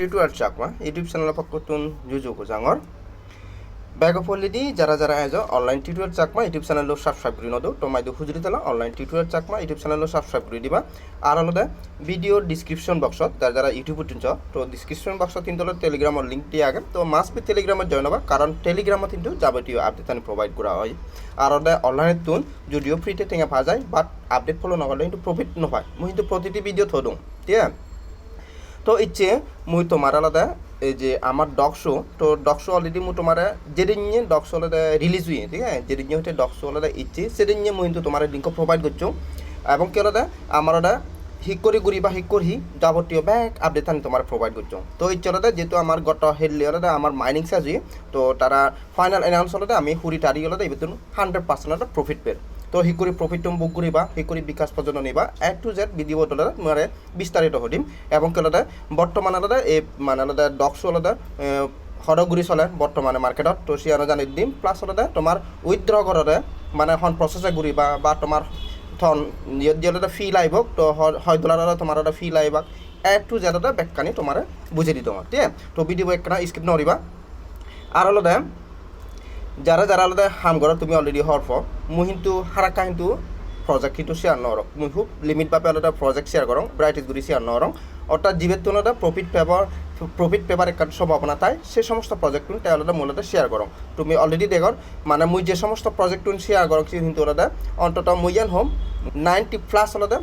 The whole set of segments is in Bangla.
টিউটোরিয়াল চাকমা, ইউটিউব চ্যানেল পক্ষতুন জুজু জাঙর ব্যাগ অফ অলরেডি যারা যারা আজ online tutorial Chakma, YouTube channel subscribe করে নদো তো মাইদু হুজুরি তেলা online tutorial Chakma, YouTube channel subscribe করে দিবা। আর আলাদা ভিডিও ডিসক্রিপশন বক্সত যারা যারা ইউটিউব উঠুছ, তো ডিসক্রিপশন বক্সত কিন্তু টেলিগ্রামের লিঙ্ক দিয়ে আগে। তো মাস বি টেলিগ্রামে জয়েন হবা, কারণ টেলিগ্রামত কিন্তু যাবতীয় আপডেট আমি প্রোভাইড করা হয়। আর আলাদা অনলাইনে তুন যদিও ফ্রিতে টেঙা পা যায় বাট আপডেট ফলো নকলে কিন্তু প্রফিট নপায় মই কিন্তু প্রতিটি ভিডিও থৈ দিওঁ ঠিক আছে তো ইচ্ছে মুই তোমার আলাদা, এই যে আমার ডকশো তো ডকশো অলরেডি মু তোমার যেদিন নিয়ে ডকশো আলাদা রিলিজ হুয়ে ঠিক আছে? যেদিন নিয়ে হচ্ছে ডকশো আলাদা ইচ্ছে, সেদিন নিয়ে মুই কিন্তু তোমার লিঙ্ক প্রোভাইড করছ। এবং কি আলাদা, আমার আলাদা হিক করে গুড়ি বা হিক করি যাবতীয় ব্যাক আপডেট আমি তোমার প্রোভাইড করছ। তো ইচ্ছে আলাদা, যেহেতু আমার গত হেডলি আলাদা, আমার মাইনিং সাজি তো তারা ফাইনাল এনাউন্স আলাদা, আমি হুরি টারি আলাদা, এবার হান্ড্রেড পার্সেন্ট প্রফিট পের তো হিকুরি প্রফিট টম বুক করিবা হিকুরি বিকাশ পর্যন্ত নিবা। এক টু জেড ভিডিও আলাদা মানে বিস্তারিত হদিম এবং কি আলাদা বর্তমান আলাদা, এই মানে আলাদা ডক্স আলাদা সৰগুৰি চলে বৰ্তমানে মাৰ্কেটত তো। চিয়ানো জানি দিম। প্লাছ আলাদা, তোমাৰ উইথড্ৰ কৰোঁতে মানে এখন প্ৰচেছে ঘূৰিবা বা তোমাৰ থন যিহেতু ফি লাইব তো হয় ডলাৰৰ তোমাৰ এটা ফি লাইব এ টু জেড এটা বেকানি তোমাৰ বুঝে দিত ঠিক আছে? তো ভিডিও একটা স্কিপ নকৰিবা আর আলাদা যারা যারা আলাদা হাম করো তুমি অলরেডি হওয়ার পর মুই কিন্তু হারাকা কিন্তু প্রজেক্ট কিন্তু শেয়ার নরক মুই খুব লিমিট ভাবে আলাদা প্রজেক্ট শেয়ার করং ব্রাইটিস গুলি শেয়ার নরং অর্থাৎ জীবের তুলনায় প্রফিট পেপার প্রফিট পেপার একটা সম্ভাবনা তাই সে সমস্ত প্রজেক্ট তে আলাদা মূলত শেয়ার করং তুমি অলরেডি দেখর মানে মুই যে সমস্ত প্রজেক্ট শেয়ার করং সে কিন্তু আলাদা, অন্তত মুইয়ান হোম নাইনটি প্লাস আলাদা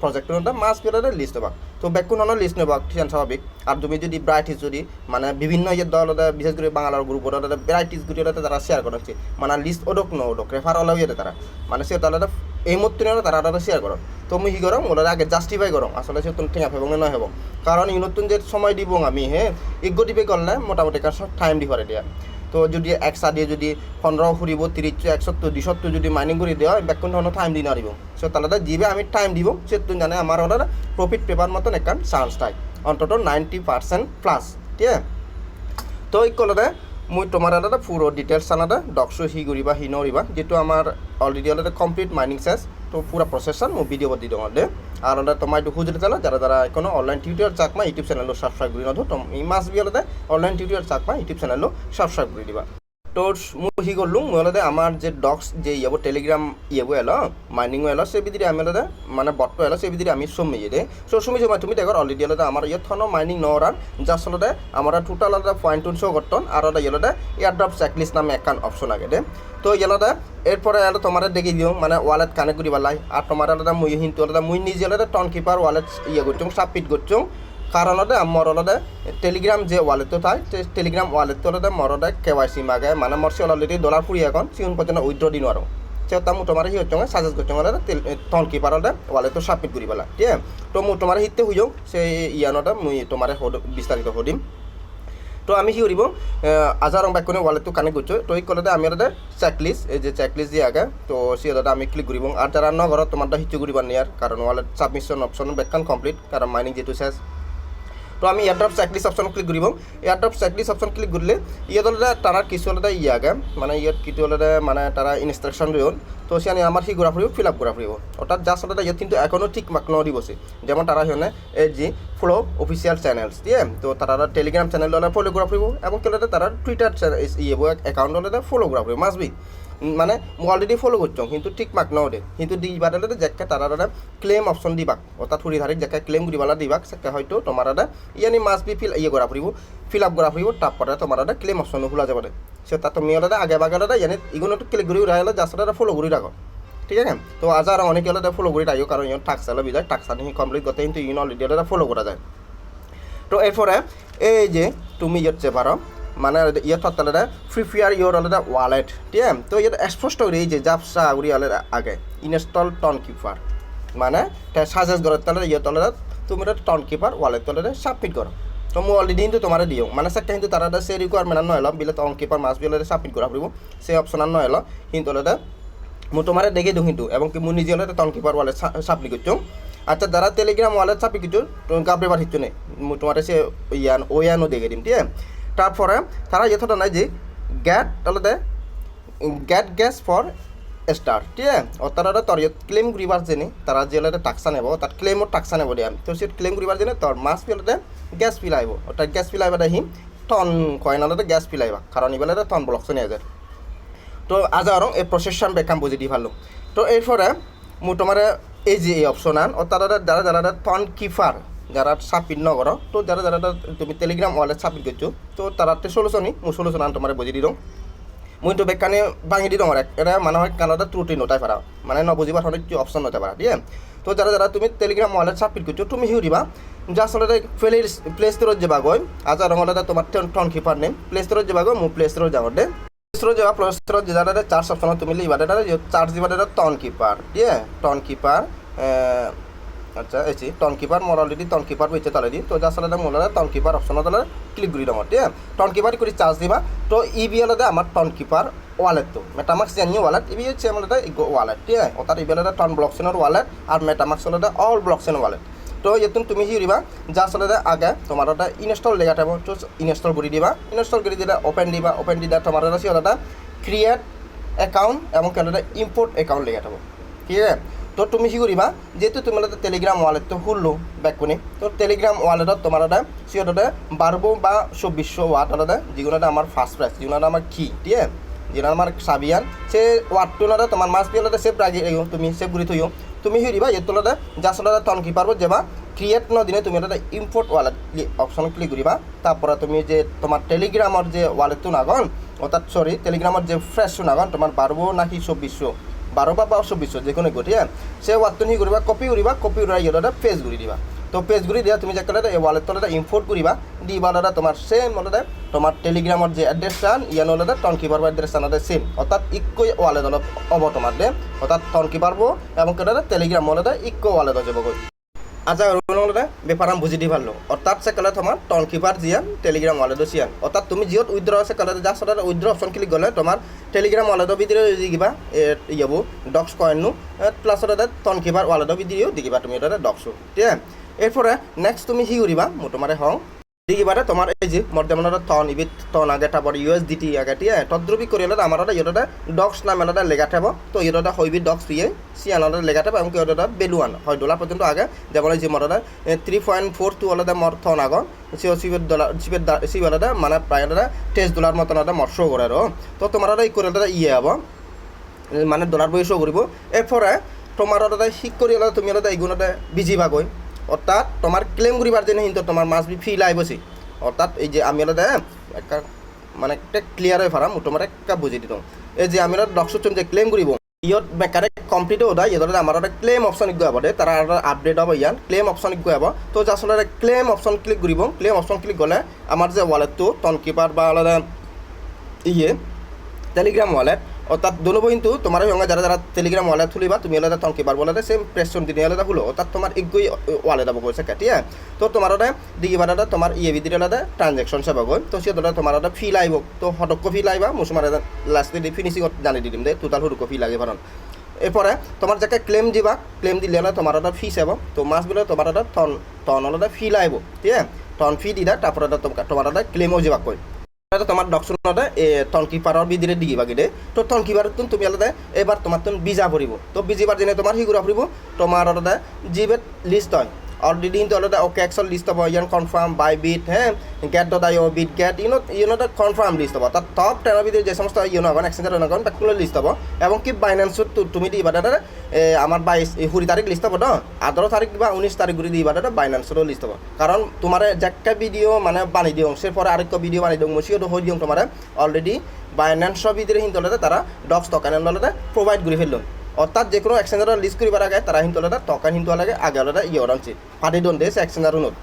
প্রজেক্ট মাস আলাদা লিস্ট হবাক তো ব্যাকুন লিস্ট নেবাক ঠিক স্বাভাবিক আর তুমি যদি ব্রাইটিস যদি মানে বিভিন্ন ইয়ে দল বিশেষ করে বাংলার গ্রুপ আলাদা ব্রাইটিস গুলি আলাদা তারা শেয়ার করছে মানে লিস্ট ওডক ন ওডক রেফার আলাদা ইয়ে তারা মানে সে আলাদা এই মত তারা আলাদা শেয়ার করো তো মুই কি করম ওরা আগে জাস্টিফাই করম আসলে সে তুমি ঠিক এবং নয় হব কারণ এই নতুন যে সময় দিব আমি হ্যাঁ এগো দিবে করলে মোটামুটি কার টাইম দি পারে দিয়া তো যদি একসা দিয়ে যদি পনেরো ফুরিব তিরিশ একসত্তর দুইসত্তর যদি মাইনিং করে দেওয়া ব্যাকুন ধরনের টাইম দি নারিব সে তাহলে দিবে আমি টাইম দিব সে তুমি জানে আমার ওরা প্রফিট পেপার মতন একটা চান্স তাই অন্তত নাইনটি পার্সেন্ট প্লাস ঠিক আছে? তো এই কলতে মই তোমাৰ এটা পুরো ডিটেলস আলাদা ডকশো হি কৰিবা হি নৰিবা যিটো আমাৰ অলৰেডি আলাদা কমপ্লিট মাইনিং তো পুরা প্রসেসন মো ভিডিও বদি দিওঁ দে। আর আলাদা তোমার একটু খুঁজতে চালা যারা যারা কোনো online tutorial Chakma YouTube channel subscribe করে নধো তো ই মাস বি আলাদা online tutorial Chakma YouTube channel subscribe করে দিবা। তো মই করলুম। মই আলাদা আমার যে ডক্স যে ইয়েব টেলিগ্রাম ইয়েব এলো মাইনিং এলো সে বিদিরে আমি আলাদা মানে বট্ট এলো সে বিদিরে আমি সময় দে। সো সময় সময় তুমি দেখো অলরেডি আলাদা আমার ইয়ে থন মাইনিং নরান জাস্ট আলাদা আমার টোটাল আলাদা পয়েন্ট টুন শো করতন আর আলাদা ইয়েলোদা এয়ারড্রপ চেকলিস্ট নামে একখান অপশন আগে দে। তো ইয়েলোদা এরপরে আলাদা তোমার দেখি দিও মানে ওয়ালেট কানেক্ট করি পালাই। আর তোমার আলাদা মুই কিন্তু আলাদা মুই নিজে আলাদা টন কিপার ওয়ালেট ইয়ে করছুম সাবমিট করছুম কারণ আলাদা আমার আলাদা টেলিগ্রাম যে ওয়ালেট তো থাই টেলিগ্রাম ওয়ালেট তো আলাদা মোর আলাদা কে ওয়াই সি মাগে মানে মোর সে অলরেডি ডলার ফুরি এখন সিউন পর্যন্ত উইথড্র দিন আর সে তামু তোমার হি হচ্ছে সাজেস্ট করছে আলাদা টন কিপার আলাদা ওয়ালেট তো সাবমিট করি পেলা ঠিক আছে? তো মু তোমার হিতে হুই সে ইয়ানটা মুই তোমার বিস্তারিত হদিম তো আমি কি কৰিব আজাৰ ৰং বাইকখনে ৱালেটটো কানেক্ট কৰিছোঁ, তো এই কলতে আমি এটা চেকলিষ্ট এই যে চেকলিষ্ট দিয়ে আগে, তো সিহঁতে আমি ক্লিক কৰিব। আর যারা ন ঘৰত তোমার হিচু কৰিব নিয়ার কারণ ওয়ালেট সাবমিশন অপশন বেকান কমপ্লিট কারণ মাইনিং যেহেতু শেষ তো আমি এয়ারড্রপ চেকলিষ্ট অপশন ক্লিক কৰিব এয়ারড্রপ চেকলিষ্ট অপশন ক্লিক কৰিলে ইয়াত হলে তারা কিছু হলে ইয়ে আগে মানে ইয়াত কিছু হলে মানে তারা ইনস্ট্রাকশন দিও তো সে আমার সি ঘোরা ফুরিব ফিল আপ করা ফুরিব অর্থাৎ যা সাথে ইয়াত কিন্তু এখনও ঠিক মাক ন দিবসে যেমন তারা হিনে এই যে ফলো অফিসিয়াল চ্যানেলস দিয়ে তো তারা টেলিগ্রাম চ্যানেল ফলো করা ফুরিব এবং তারা টুইটার ইয়ে অ্যাকাউন্ট ফলো করা ফুরিব মাস বি মানে অলরেডি ফলো করছ, কিন্তু ঠিক মাক ন দে। কিন্তু দিবারে যেকে তারা ক্লেম অপশন দিবাক অর্থাৎ ফুরি ধারে যেকে ক্লেম করিবালা দিবাক, সেকে হয়তো তোমার ইয়ানি মাস বি ফিল ইয়ে করা ফুরিব ফিল আপ করা ফুরিব তারপরে তোমার ক্লেম অপশন খোলা যাবে সে তা তুমি ওটা আগে বাগে ওটা ইয়ানি ইগুলো ক্লিক করি রাখলে যার সাথে ফলো করি রাখো ঠিক আছে? তো, আজ আর অনেকে হলে ফলো করে রাখো কারণ ইন টাক্স হলে বিজায় টাক্স আনি কমপ্লিট করতে কিন্তু ইন অলরেডি ফলো করা যায়। তো এরপরে এই যে, তুমি হচ্ছে পারো মানে ইয়ে ফ্রি প্রিপেয়ার ইয়োর আলাদা ওয়ালেট ঠিক তো এটা স্পষ্ট করে যে জাপসা উড়ি আলাদা আগে ইনস্টল টন কিপার মানে সাজেস্ট করার তাহলে ইয়ত তলাদা তুমি এটা টন কিপার ওয়ালেট তলাদা সাবমিট করো তো মই অলরেডি কিন্তু তোমাৰ দিও মানে চাই কিন্তু তারা এটা সেই ৰিকুৱাৰমেণ্ট নহয় বিলে টন কিপার মাস বিলে চাবমিট কৰা পাৰিব সেই অপশ্যন নহয় অলপ কিন্তু অলপ মু তোমাৰ দেখে দিও কিন্তু এবং কি মু নিজে অলপ টন কিপার ওয়ালেট সাবমিট করছ আচ্ছা দাদা টেলিগ্রাম ওয়ালেট চাপি কিছু কাপড়ে পাঠিয়েছো নেই তোমার সে ইয়ান ওয়ানও দেখে দিন ঠিক আছে তারপরে তারা যতটা নাই যে গ্যাট তাহলে গ্যাট গ্যাস ফর স্টার ঠিক আছে? অতারা তোর ক্লেম করিবার জেনে তারা যেলে টাক্সা নেব, তার ক্লেমর টাক্সা নেব দিয়া। তো সে ক্লেম করিবার জেনে তোর মাস পিলতে গ্যাস পিল আইব। অর্থাৎ গ্যাস পিল আইবা হিম টন কয় নালে গ্যাস পিল আইবা, কারণ ইবেলে টন ব্লকস নিয়ে যায়। তো আজ আরং এই প্রসেসন বেকাম বুঝি দি ভালো তো এরপরে মু এই যে এই অপশন আন, ও তারা যারা যারা টন কিফার যারা সাবমিট নগর, তো যারা যারা তুমি টেলিগ্রাম ওয়ালেট সাবমিট করছ, তো তারা সলিউশনই মু সলিউশন আন তোমার বুঝি দিও মুই তো বেকানে ভাঙি দিওঁ এটা মানুহৰ কাণতে ত্ৰুটি নটাই পাৰা মানে নবুজিবাৰ ধৰণে কি অপশ্যন নটাই পাৰা দিয়ে তো যারা যারা তুমি টেলিগ্রাম ওয়ালেট সাবমিট করছ, তুমি হিউ দিবা। যে আসলে প্লে প্লে স্টোরত যাবা গৈ। আজ রঙলে তোমার টন কিপার নেম প্লে স্টোরত যাবা গৈ মোৰ প্লে স্টোরত যাওঁ দে। প্লে স্টোরত যাবা প্লে স্টোরত যারা চার্জ অপশন তুমি লিবা দে চার্জ দিবা দে টন কিপার দিয়ে টন কিপার আচ্ছা এসি টন কিপার মোর অলরেডি টন কিপার বইছে তালে দি। তো যা আসলে মোর টন কিপার অপশন তালে ক্লিক করি দাম ঠিক টন কিপার করে চার্জ দিবা। তো ই বি এলতে আমার টন কিপার ওয়ালেট তো মেটামাক্স জানিয়ে ওয়ালেট ইবি হচ্ছে আমার এটা ওয়ালেট ঠিক আছে? অর্থাৎ ইবেলতে টন ব্লকসেনের ওয়ালেট আর মেটামাক্স হলে অল ব্লকসেন ওয়ালেট তো এতুন তুমি কি দিবা? যা আসলে আগে তোমার এটা ইনস্টল লেখা থাকব, তো ইনস্টল করে দিবা। ইনস্টল করে দিলে ওপেন দিবা। ওপেন দিলে তোমার আছে ওটা ক্রিয়েট অ্যাকাউন্ট এবং কেনটা ইম্পোর্ট অ্যাকাউন্ট লেখা থাকব। ঠিক আছে? তো তুমি কি কৰিবা? যেহেতু তুমি টেলিগ্রাম ওয়ালেটটো খুললো কোনে তো টেলিগ্রাম ওয়ালেটত তোমাৰ এটা সিহঁতে বাৰবো বা চৌব্বিছশো ওয়াট এটা যিকোনো এটা আমাৰ ফাৰ্ষ্ট প্ৰাইচ যিকোনো এটা আমাৰ কি ঠিক আছে যেটা আমার সাবিয়ান সে ওয়াটটো না তোমার মাছ পিয়ালতে সেভ রাখি তুমি সেভ করে থইও তুমি কি দিবা এতলতে জাসলতে টন কি পারব যাবা ক্রিয়েট ন দিনে তুমি এটা ইম্পোর্ট ওয়ালেট অপশন ক্লিক করিবা তারপরে তুমি যে তোমার টেলিগ্রামর যে ওয়ালেটটো নাগন অর্থাৎ সরি টেলিগ্রামর যে ফ্রেশটো নাগন তোমার বারবো নাকি চৌব্বিশশো বারো বা চৌব্বিশশো যে কোনো ঠিক আছে? সে ওয়াটটো নি করবা কপি করিবা কপি করাই দাদা পেজ ঘুরি দিবা। তো পেজ ঘুরি দিয়া, তুমি যে এই ওয়ালেট তলে ইম্পোর্ট করিবা দিবা দাদা তোমার সেম হলে তোমার টেলিগ্রামর যে এড্রেস চান ইয়ান হলে টন পারব এড্রেস চান সেম অর্থাৎ ইকো ওয়ালেট অলপ হব তোমার দে অর্থাৎ টন পারব এবং কেটে টেলিগ্রাম হলে ইকো ওয়ালেট যাবগৈ। আচ্ছা হলে বেপারাম বুঝি দি ভালো অর্থাৎ সে কলে তোমার টন কিপাৰ জিয়ান টেলিগ্রাম ওয়ালেট সিয়ান অর্থাৎ তুমি যত উইড্ৰ আছে কলে যা সদার উইড্ৰ অপশন ক্লিক গলে তোমার টেলিগ্রাম ওয়ালেটৰ দি দিবা ইয়েব ডক্স কয়েননো প্লাস টন কিপার ওয়ালেটৰ দি দিবা তুমি এটা ডক্সো ঠিক আছে? এরপরে নেক্সট তুমি কি করিবা মো তোমার হং দিবারে তোমার এই যে মোর যেমন টন ইবিত টন আগে তারপর ইউএসডিটি আগে আছে তদ্রুপি করিলে আমার ইয়োটা ডক্স নাম এটা লেখা থাকব। তো ইয়োটা হইবি ডক্স দিয়ে সিয়ানটা লেখা থাকব, এবং ইয়োটা বেলুয়ান, হয় ডলার পর্যন্ত আগে। যেমন যে মোর থ্রি পয়েন্ট ফোর টু হলে মোর টন আগন সি সিবের ডলার সিবের সিবের মানে প্রায় তেইশ ডলার মতন এটা মোর শো করে আর তো তোমার এই করে ইয়ে হব। মানে ডলার বই শো করব। এরপরে তোমার শিক করি তুমি এইগুণতে বিজিবা গৈ অর্থাৎ তোমার ক্লেম করিবার জন্য কিন্তু তোমার মাছ বি ফিল আইবছি অর্থাৎ এই যে আমি হলে একটা মানে একটা ক্লিয়ার হয়ে ফারাম তোমার একটা বুঝি দিতাম এই যে আমি ডক্সন যে ক্লেম করিব ইয়ত বেকারে কমপ্লিট ওদা ইয়ত আমার একটা ক্লেম অপশন গৈ হব দে তারা আপডেট হব ইয়ান ক্লেম অপশন গৈ হব। তো আসলে ক্লেম অপশন ক্লিক করিব ক্লেম অপশন ক্লিক গলে আমার যে ওয়ালেটটো টন কিপার বা ইয়ে টেলিগ্রাম ওয়ালেট অর্থাৎ দোনো কিন্তু তোমার সঙ্গে যারা যারা টেলিগ্রাম ওয়ালেট খুলিবা, তুমি আলাদা তখন কিবার বলে সেম প্রেসন দিনে আলাদা খুলো। অর্থাৎ তোমার এগুই ওয়ালেট হব কৈছে ঠিক আছে তো তোমার ওটা দিকিবার এটা তোমার ইয়ে ভিতরে আলাদা ট্রানজেকশন চাব গৈ তো সে দাদা তোমার ওটা ফি লাইব। তো হটক ফি লাইবা মুসুমার লাস্টে ফিনিশিং জানি দিম দে টোটাল হুড়ক ফি লাগে ভারণ এরপরে তোমার যাকে ক্লেম দিবা ক্লেম দিলে হলে তোমার ওটা ফি চাব তো মাছ বলে তোমার ওটা টন টন হলে ফি লাইব, ঠিক আছে? টন ফি দিদা, তারপরে তোমার ওটা ক্লেমও যাবা কই। তোমার ডকশনতে টন কিপাৰৰ বিদিৰে দিবা দে তো কিপাৰত তুমি আলাদা, এবাৰ তোমাৰ তুমি বিজা পৰিব তো বিজিবাৰ যেনে তোমাৰ সিগুৰা ফুৰিব তোমাৰ আলাদা যি বেট লিষ্ট হয়। কিন্তু আলাদা ওকে এক্সল লিস্ট হব ইয়ান কনফার্ম বাই বিট হ্যাঁ Gate dot IO Bitget ইউনো ইউনো কনফার্ম লিস্ট হব তার টপ টেনের ভিতরে যে সমস্ত ইউনো হবেন এক্সচেঞ্জার হবেন ব্যাকগুলো লিস্ট হব এবং কি বাইন্যান্সত তুমি দিবা দাদা আমার বাইশ কুড়ি তারিখ লিস্ট হব তো আঠারো তারিখ বা উনিশ তারিখ ঘুরে দিবা দাদা বাইন্যান্সরও লিস্ট হব কারণ তোমার একটা ভিডিও মানে বানিয়ে দিও, সে পরে আরেক ভিডিও বানিয়ে দিও মুসিও হয়ে দিও তোমার। অলরেডি বাইন্যান্সর ভিতরে কিন্তু তারা ডক্স টকানের প্রোভাইড করে ফেলল। অর্থাৎ যে কোনো এক্সচেঞ্জার লিস্ট করিবার আগে তারা কিন্তু আলাদা টকান কিন্তু লাগে আগে আলাদা ইয়ে আনছে পার্টি ডোন দেশ এক্সচেঞ্জার নত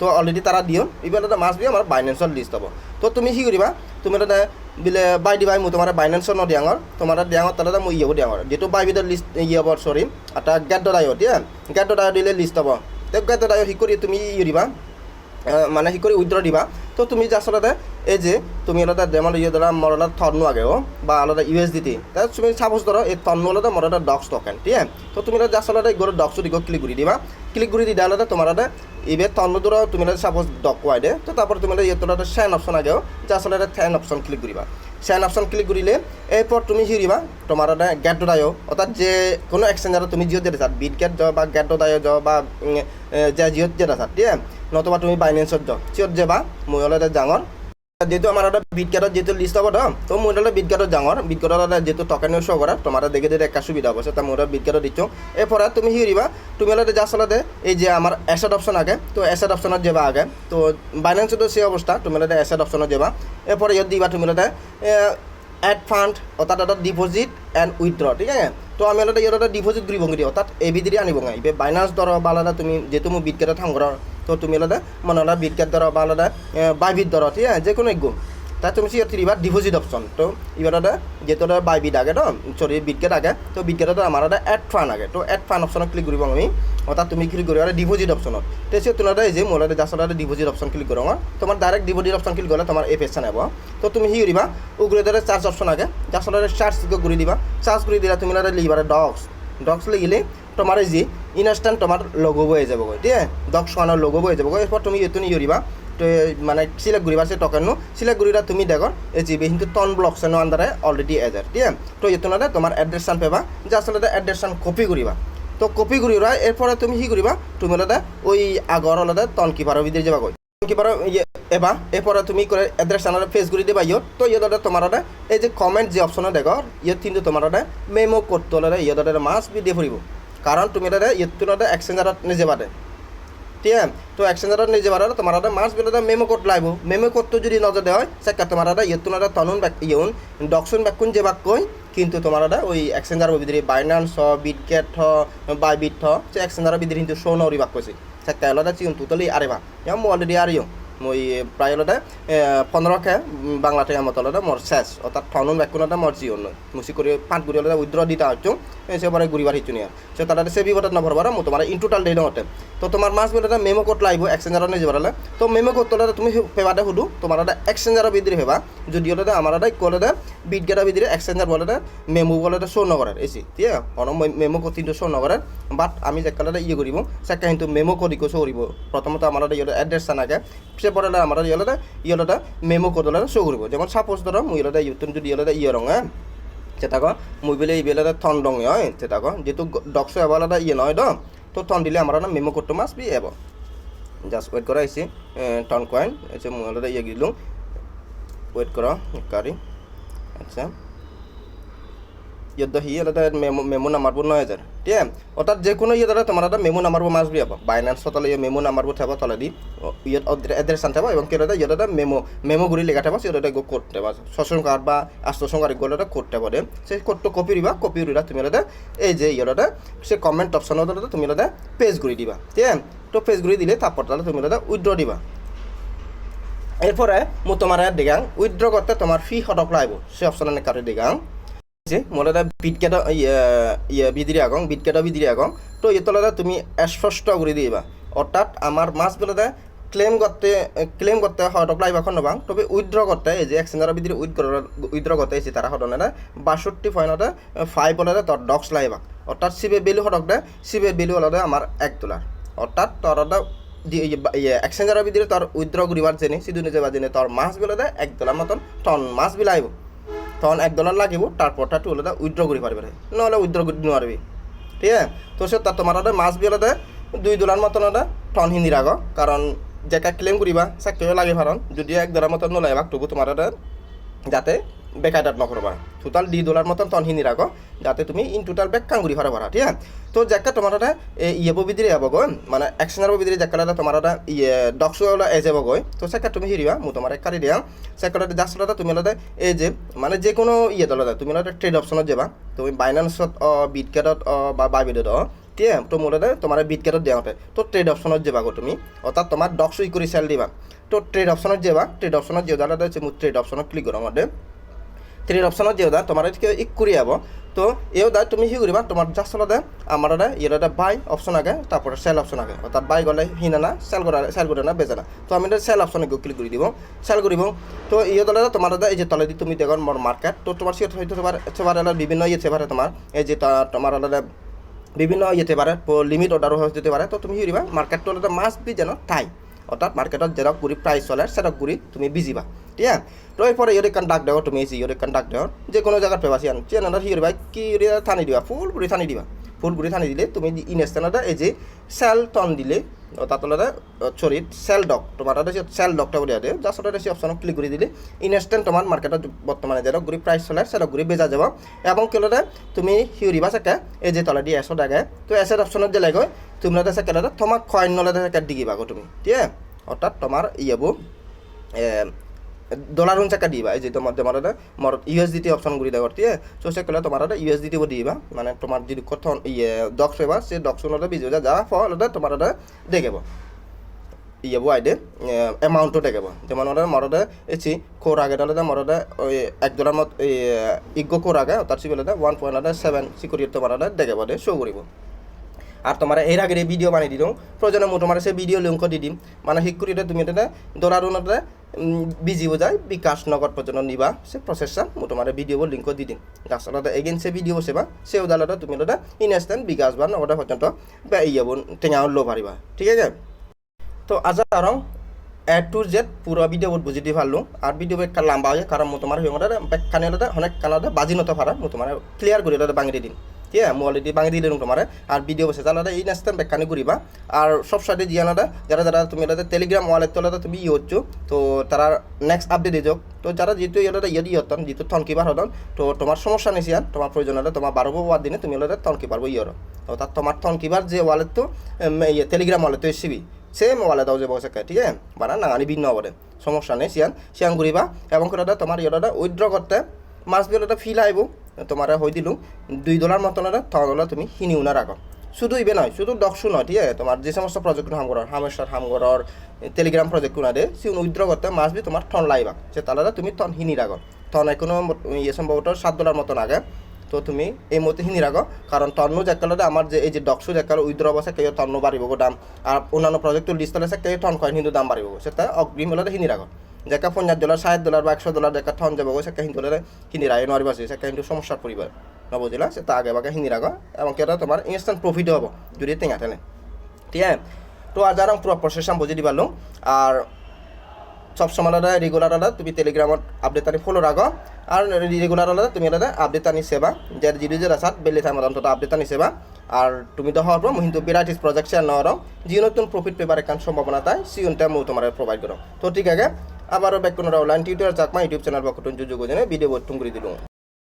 তো অলরেডি তারা দিও ইবার আলাদা মাছ দিয়ে আমার বাইন্যান্সর লিস্ট হব। তো তুমি কি করিবা তুমি আলাদা বিলে বাই দিবাই মো তোমার বাইন্যান্সর ন দিয়াঙর তোমার দিয়াঙর তাহলে মই ইয়েও দিয়াঙর যেহেতু বাই বিদের লিস্ট ইয়ে হব সরি এটা গেট দিয়ে গেট ডলাই দিলে লিস্ট হব। তো গেট ডলাই সি কৰি তুমি ইয়ে দিবা মানে সি কৰি উইড্ৰ দিবা। তো তুমি যে আচলতে এই যে তুমি আলাদা যেমন ইয়ে ধরা মোর আলাদা থর্ন আগেও বা আলাদা ইউএসডিটি তা তুমি সাপোজ ধরো এই থর্ন আলাদা মোর আলাদা ডক্স টোকেন ঠিক আছে? তো তুমি আলাদা আসলে গরু ডক্স দিকে ক্লিক করে দিবা। ক্লিক করে দিলে তোমার আলাদা এবার থর্ন ধরো তুমি সাপোজ ডক ওয়াই দে, তো তারপর তুমি আলাদা ইয়ে তোর শ্যান অপশন আগেও যে আসলে থ্যান অপশন ক্লিক করিবা সেন অপশন ক্লিক করিলে এরপর তুমি হিরিবা তোমার গেট দায়ও অর্থাৎ যে কোনো এক্সচেঞ্জারত তুমি জিও যেতে বিট গেট যাও বা গেট দায়ও যাও বা যে জিওত যেতে চাত ঠিক আছে? নতুবা তুমি বাইনেন্সত যাও। চিয়ত যাবা মই হলে ডাঙৰ যেহেতু আমার একটা বিটকার্ডত যেহেতু লিস্ট হব তো মই হলে বিটকার্ডত ডাঙৰ বিটকার্ডত যেহেতু টকেন শো করা তোমার দেখে যদি একটা সুবিধা আছে তা মই বিটকার্ডত দিচ্ছ এরপরে তুমি হিরিবা তুমি হলে যা চলাতে এই যে আমার অ্যাসেট অপশন আগে, তো অ্যাসেট অপশনত যাবা আগে। তো বাইন্যান্সতো সেই অবস্থা তুমি হলে অ্যাসেট অপশনত যাবা। এরপরে ইয়াত দিবা তুমি হলে এড ফান্ড অর্থাৎ এটা ডিপোজিট এণ্ড উইথড্ৰ ঠিক আছে? তো আমি অলপ ইয়াত এটা ডিপোজিট কৰিব দিওঁ অৰ্থাৎ এ বি দি আনিব ইবে বাইনান্স দৰ বা তুমি যেহেতু মোৰ বিট কেটত সাংগ্ৰহ তো তুমি আলাদা মানে আলাদা বিট কেট দৰ বা আলাদা বাইবিট দৰ ঠিক আছে? যে কোনো একগো। তা তুমি ইয়াত দিবা ডিপোজিট অপশন, তো এবার এটা যেহেতু এটা বাইবিট আগে তো সরি বিট কেট আগে, তো বিট কেটত আমার এটা এড ফান্ড আগে। তো এড ফান্ড অপশনত ক্লিক কৰিব আমি। অর্থাৎ তুমি ক্লিক করিবা ডিপোজিট অপশনত তেসে তোমার এই যে মোলা জাস্ট এটা ডিপোজিট অপশন ক্লিক করো তোমার ডাইরেক্ট ডিপোজিট অপশন ক্লিক করলে তোমার এই পেজটা নেব তো তুমি হি করিবা উগরে ধরে চার্জ অপশন আগে জাস্ট এটা চার্জ করে দিবা। চার্জ করে দিলে তুমি এটা লিখিবা ডক্স ডক্স লিখিলে তোমার যে ইনস্ট্যান্ট তোমার লগো হয়ে যাব ঠিক আছে? ডক্স খানের লগো হয়ে যাব এরপর তুমি করিবা তো মানে সিলেক্ট করিবা সে টকেন সিলেক্ট করিবা তুমি দেখো এই যে কিন্তু টন ব্লকস এর আন্ডারে অলরেডি এজার ঠিক আছে? তো এতো না তোমার অ্যাড্রেসান পেবা জাস্ট এটা অ্যাড্রেসান কপি করিবা তো কপি করিবা এরপরে তুমি কি করিবা তুমি হলে ওই আগর হলে তন কিপারের ভিতরে যাবা কই কিপার এবা, এরপরে তুমি করে এড্রেস আনারে ফেস করে দিবা ইয়ত, তো ইয়ত তোমার এই যে কমেন্ট যে অপশনে দেখো ইয়ত কিন্তু তোমার মেমো করতে হলে ইয়ত মাছ বি দিয়ে ফুরিব কারণ তুমি এটা ইয়ত তুমি এক্সচেঞ্জারত নিজে বাদে ঠিক তো এক্সচেঞ্জারত নিজে বাদে তোমার ওটা মাছ বিলে মেমো কোড লাগব। মেমো কোডটো যদি নজর দেওয়া হয় সেকা তোমার ওটা ইয়ত তোমার তনুন ব্যাক ইয়ন ডকশন ব্যাকুন যে বাক কই কিন্তু তোমার ওটা ওই এক্সচেঞ্জার ভিতরে বাইনান্স হ বিটগেট হ বাইবিট হ সে এক্সচেঞ্জার ভিতরে কিন্তু শো নরি বাক কইছে সেকা আলাদা চিউন তুতলি আরে বা ইয়া মো অলরেডি আর ইয়ং মই প্ৰায় অলতে পোন্ধৰকে বাংলা টাইম মত অলতে মোৰ চেছ অৰ্থাৎ ঠনুন বেকুনতে মোৰ জিঅন মুচি কৰি পাঁচ গুৰি অলতে উইড্ৰ দিতা হচ্ছু সে পরে ঘুরিবার হিচু নিয়ে। সে তারা সেবি বটত না ভরবার মো তোমার ইন টোটাল দেই নতে তো তোমার মাস বেলতে মেমো কোড লাইব এক্সচেঞ্জার নিয়ে যাবার তো মেমো কোড তোলা তুমি পেবাতে হুদু তোমার এটা এক্সচেঞ্জার ভিতরে হেবা যদি ওটা আমার এটা কলে বিট গেটা ভিতরে এক্সচেঞ্জার বলে মেমো বলে শো নকরার এসি ঠিক আছে? অন মেমো কোড কিন্তু শো নকরার বাট আমি যে কালারে ইয়ে করিব সেটা কিন্তু মেমো কোড শো করিব প্রথমত আমার এটা এড্রেস নাগে সে পরে আমার ইয়েলতে ইয়েলতে মেমো কোড শো করিব। যেমন সাপোজ ধরো, মুই ইয়েলতে ইউতুন যদি ইয়েলতে ইয়ে রঙ। সেটা কো মুই বেলে ইবেলে থন ডং হয়। সেটা কো যেহেতু ডক্স এবারে ইয়ে নয় দ তো থন দিলে আমার না মেমো কোড মাস বি এব। জাস্ট ওয়েট করা আইসি টন কয়েন এসে মুই ইয়ে গিলুম ওয়েট করা কারি আচ্ছা। ইয়ে হি এটা মেমো মেমো নাম্বারবোৰ নয় ঠিক? আছে অৰ্থাৎ যিকোনো ইয়ে তোমার একটা মেমো নাম্বারবোৰ মাছ বি পাব বাইনান্স তলে ইয়ে মেমো নাম্বারবোৰ থাকব তলে দি ইয়ে এড্রেস আন থাকব এবং কেউ ইয়ে একটা মেমো মেমো গুড়ি লেখা থাকব সে একটা কোড থাকব শোষণ কার্ড বা আশ্বাসন কার্ড গেলে একটা কোড থাকব দে। সেই কোডটো কপি দিবা কপি দিলা তুমি এটা এই যে ইয়ে এটা সে কমেন্ট অপশনত তুমি এটা পেজ ঘুরি দিবা। ঠিক? তো পেজ ঘুরি দিলে তারপর তাহলে তুমি এটা উইথড্র দিবা। এরপরে মো তোমার দেখাং উইথড্র করতে তোমার ফি সদক লাগব সে অপশন কাটি দেখাং যে মোলা এটা বিটকেট ইয়ে বিদিরি আগং, বিটকেট, বিদিরি আগং। তো ইতলাতে তুমি স্পষ্ট করে দিবা। অর্থাৎ আমার মাছ বেলাতে ক্লেম করতে ক্লেম করতে হয়তো লাইভ এখন নবাং। তবে উইথড্র করতে, এই যে এক্সচেঞ্জারের ভিতরে উইথড্র করতে এসে তারা হটনে বাষট্টি পয়েন্টতে ফাইভ হলে তোর ডক্স লাইবাক অর্থাৎ সিবে বেলু হটক দে সিবে বেলু হলে আমার এক ডলার অর্থাৎ তোর এক্সচেঞ্জারের ভিতরে তোর উইথড্র করিবার জেনে সিধু নিজে বা জেনে তোর মাছ বেলাতে এক ডলার মতন টন মাছ বিলাইব। তখন এক ডলার লাগিব তারপরটা টু হলে উইথড্র করে পারবে নহলে উইথড্র করে নোৱাৰিবি। ঠিক আছে? তো সে তার তোমার ওটা মাছ বি হলে দুই ডলার মতন ওটা টন হিন্দি রাগ কারণ জেকা ক্লেম করিবা চাকরিও লাগে ভারণ যদি এক ডলার মতন বাক তবু তোমার ওটা যাতে বেকায়দাত নকরবা টোটাল দুই ডলার মতন টন হিন্দি রাগ যাতে তুমি ইন টোটাল বেক করি পারা পারা ঠিক তো যাকে তোমার ওটা ইয়ে বিদিরে যাব গৈ মানে এক্সচেঞ্জার বিদিরে যাকে তোমার এটা ইয়ে ডক্স এ যাব গৈ, তো সেকা তুমি হিরিবা মু তোমার এক কারি দিয়া সেকাটা জাস্ট ওটা তুমি ওটা এই যে মানে যে কোনো ইয়ে দলতে, তুমি ওটা ট্রেড অপশনত যাবা, তুমি বাইনান্সত বিটকেটত বা বাইবিডত ঠিক আছে? তো মোৰ তোমাৰ বিটকেটত দিওঁতে তো ট্ৰেড অপশ্যনত যাবা গো তুমি, অৰ্থাৎ তোমাৰ ডক্স উই কৰি চেল দিবা, তো ট্ৰেড অপশ্যনত যাবা ট্ৰেড অপশ্যনত হচ্ছে মোৰ ট্ৰেড অপশ্যনত ক্লিক করো মধ্যে ট্রেড অপশনত যেওদা, তোমার এদিকে ইক করে যাব তো এওদা তুমি কি করিবা তোমার জাস্ট হলদে আমার এটা বাই অপশন আগে, তারপরে সেল অপশন আগে। অর্থাৎ বাই গলে হিনা না সেল করা সেল করে না বেজে না। তো আমি এটা সেল অপশনে ক্লিক করে দিব সেল করিব তো ইয়ে দলে তোমার এই যে তলে দি তুমি দেখো মোর মার্কেট তো তোমার সিট হয়তো তোমার সেবার বিভিন্ন ইয়ে সেবারে তোমার এই যে তোমার হলে বিভিন্ন ইয়েতে পারে লিমিট অর্ডারও যেতে পারে তো তুমি কি করিবা মার্কেট টলে মাছ বি যেন ঠাই। অর্থাৎ মার্কেটত যেরক গুড়ি প্রাইস চলে সেরক গুড়ি তুমি বিজিবা, ঠিক আছে? তো এরপরে ইয়ে কান ডাক দেওয়া তুমি এসি ইয়ে কান ডাক দেওয়া যে কোনো জায়গার পেবাসি আন চেনার হিয়ে ভাই কি থানি দিবা? ফুল গুড়ি থানি দিবা। ফুল গুড়ি থানি দিলে তুমি ইনস্ট্যান্টটা এই যে সেল টন দিলে তাতলে সরি চেল ডক তোমাৰ তাতে চেল ডকটা বুলি দিয়ে যার সাথে সে ক্লিক কৰি দিলে ইনষ্টেণ্ট তোমাৰ মাৰ্কেটত বৰ্তমানে যে গুৰি প্ৰাইচ চলে সেটা গুৰি বেজা যাব। এবং কেলতে তুমি হিউরিবা চাকে, এই যে তলে দিয়ে এছত আগে, তো এসের অপশনত দিলে গৈ তোমরা দেশে কেলরে তোমাক কয়েন নলে চাকে দিগিবা তুমি। ঠিক অৰ্থাৎ তোমাৰ ইয়েবোৰ ইয়েবো ডলার হুন চাকা দিবা এই যে তোমার তোমার মর ইউএসডিটি অপশন গুলি দেওয়ার সে কলে তোমার ইউএসডিটি দিবা মানে তোমার যদি কথন ইয়ে ডক্স হবা সে ডক্স নলে বিজু যা ফল তোমার দেখেব ইয়েবো আইডে এমাউন্টও দেখেব যেমন ওরা মরদে এসি কোর আগে দলে মরদে ওই এক ডলার মত ইগো কোর আগে তার সি বলে ওয়ান পয়েন্ট সেভেন সিকিউরিটি তোমার দেখেব দে শো করিব আর তোমার এর আগে ভিডিও বানিয়ে দিলাম। প্রয়োজনে মই তোমার সে ভিডিও লিঙ্ক দি দিম। মানে শিক্ষুরিতে তুমি দলার উন্নতে বিজি যায়, বিকাশ নগর পর্যন্ত নিবা। সে প্রসেসটা তোমার ভিডিও লিঙ্ক দি দিম। আচলতে এগেইন সে ভিডিও সেবা সে উদালতে তুমি তাতে ইনস্ট্যান্ট বিকাশ বা নগর পর্যন্ত বা ইয়ে টেঙা লো পারিবা ঠিক আছে? তো আজ আর এ টু জেড পুরো ভিডিও বুঝি দি পারল আর ভিডিও একটা লম্বা হয়ে কারণ মই তোমার হিমতে কানে অনেক কানাতে বাজি নতে পারা মই তোমার ক্লিয়ার করে বাঙি দিম। ঠিক আছে? অলরেডি বাঙি দিলে তোমার আর ভিডিও বসে তাহলে এই নেক্সট বেকানি ঘুরিবা আর সব সাইডে জিয়ানাটা যারা যারা তুমি এটা টেলিগ্রাম ওয়ালেট তোলাতে তুমি ইয়ে হচ্ছ তো তারা নেক্সট আপডেট দিয়ে তো যারা যেহেতু এটা ইয়ে দিয়ে হতাম যেহেতু থনকিবার হতাম তো তোমার সমস্যা নেই আর তোমার প্রয়োজন হলে তোমার বারো পাওয়ার দিনে তুমি ওটা থনকি পারব ইয়ে অর্থাৎ তোমার থনকিবার যে ওয়ালেট তো ইয়ে টেলিগ্রাম ওয়ালেট তো এসিবি সেম ওয়ালে দাও যে বসে ঠিক আছে? বানা নাঙানি ভিন্ন হবে সমস্যা নেই সিয়ান সিয়ান ঘুরিবা এবং করে তোমার ইয়েটা উইথড্র করতে মাছ বিলটা ফিল আইব তোমার হয়ে দিলু দুই ডলার মতন তখন তুমি হিনি উনার আগ শুধু ইবে নয়, শুধু দক্ষু নয়, ঠিক আছে? তোমার যে সমস্ত প্রজেক্ট হাম করার হামেশ্বর হাম করার টেলিগ্রাম প্রজেক্ট কুনারে সে উইথড্র করতে মাছ বি তোমার টন লাইবা। সে তাহলে তুমি টন হিনির আগ টন কোনো ইয়ে সম্ভবত সাত ডলার মতন আগে। তো তুমি এই মুহূর্তে হিনি রাখো কারণ তন্ন জাকালতে আমার যে, এই যে ডক্সু জাকাল উইদ্র অবস্থা কেউ তন্ন বাড়িব দাম। আর অন্যান্য প্রজেক্টের লিস্ট আছে কেউ টন কয়েন কিন্তু দাম বাড়িব সেটা অগ্রিম হলে হিনি রাখো যেকা পঞ্চাশ ডলার ষাট ডলার বা একশো ডলার দেখা ঠন যাব সেটা হিন্দু হলে হিনি রায় নোৱাৰিব আছে সেটা কিন্তু সমস্যার পরিবার। নবুজিলা সেটা আগে বাগে হিনি রাখো এবং কেটা তোমার ইনস্ট্যান্ট প্রফিট হব, যদি টেঙা ঠেলে। ঠিক আছে? তো আর পুরো প্রসেস বুঝি দিবালো আর সবসময় রেগুলার তুমি টেলিগ্রামত আপডেট আনি ফলো রাখো। আর রেগুলার তুমি এটা আপডেট আনি সেবা। যে যিটো যে আসাত বেলি টাইমত অন্তত আপডেট আনি সেবা। আর তুমি তো হওয়ার পর কিন্তু ভেরাইটিস প্রজেক্ট শেয়ার নেওয়ার। যে নতুন প্রফিট পেপার একান সম্ভাবনা তাই সিউনটা মই তোমার প্রোভাইড করো তো ঠিক আছে? আবারও ব্যাক কোনো online tutorial Chakma YouTube channel বা যুগ যুযোগ ভিডিও বর্তন করে দিলাম।